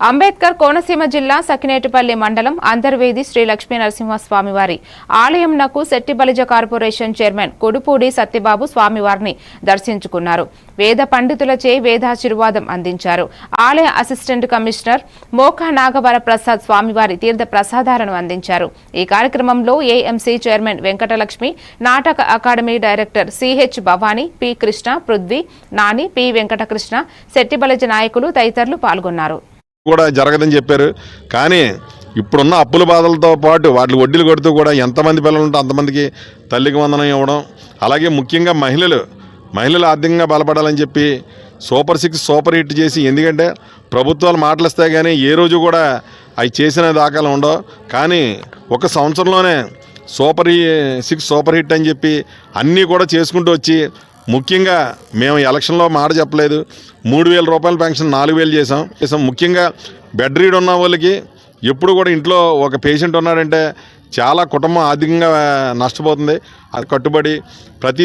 అంబేద్కర్ కోనసీమ జిల్లా సకినేటిపల్లి మండలం అంతర్వేది శ్రీ లక్ష్మీ నరసింహస్వామివారి ఆలయంనకు శెట్టి బలిజ కార్పొరేషన్ చైర్మన్ కొడుపూడి సత్యబాబు స్వామివారిని దర్శించుకున్నారు. వేద పండితులచే వేదాశీర్వాదం అందించారు. ఆలయ అసిస్టెంట్ కమిషనర్ మోకా నాగవర ప్రసాద్ స్వామివారి తీర్థ ప్రసాదాలను అందించారు. ఈ కార్యక్రమంలో ఏఎంసీ చైర్మన్ వెంకటలక్ష్మి నాటక academy director CH Bhavani P Krishna Prithvi Nani P Venkatakrishna Shettibalija నాయకులు తదితరులు పాల్గొన్నారు. కూడా జరగదని చెప్పారు. కానీ ఇప్పుడున్న అప్పుల బాధలతో పాటు వాటి వడ్డీలు కొడుతూ కూడా ఎంతమంది పిల్లలు ఉంటే అంతమందికి తల్లికి వందనం ఇవ్వడం. అలాగే ముఖ్యంగా మహిళలు మహిళలు ఆర్థికంగా బలపడాలని చెప్పి సూపర్ సిక్స్ సూపర్ హిట్ చేసి ఎందుకంటే ప్రభుత్వాలు మాటలిస్తే కానీ ఏ రోజు కూడా అవి చేసిన దాఖలు ఉండవు. కానీ ఒక సంవత్సరంలోనే సూపర్ హి- సిక్స్ సూపర్ హిట్ అని చెప్పి అన్నీ కూడా చేసుకుంటూ వచ్చి ముఖ్యంగా మేము ఎలక్షన్లో మాట చెప్పలేదు. మూడు వేల రూపాయల పెన్షన్ నాలుగు వేలు చేసాం చేసాం ముఖ్యంగా బెడ్ రీడ్ ఉన్న వాళ్ళకి ఎప్పుడు కూడా ఇంట్లో ఒక పేషెంట్ ఉన్నాడంటే చాలా కుటుంబం ఆర్థికంగా నష్టపోతుంది. అది కట్టుబడి ప్రతి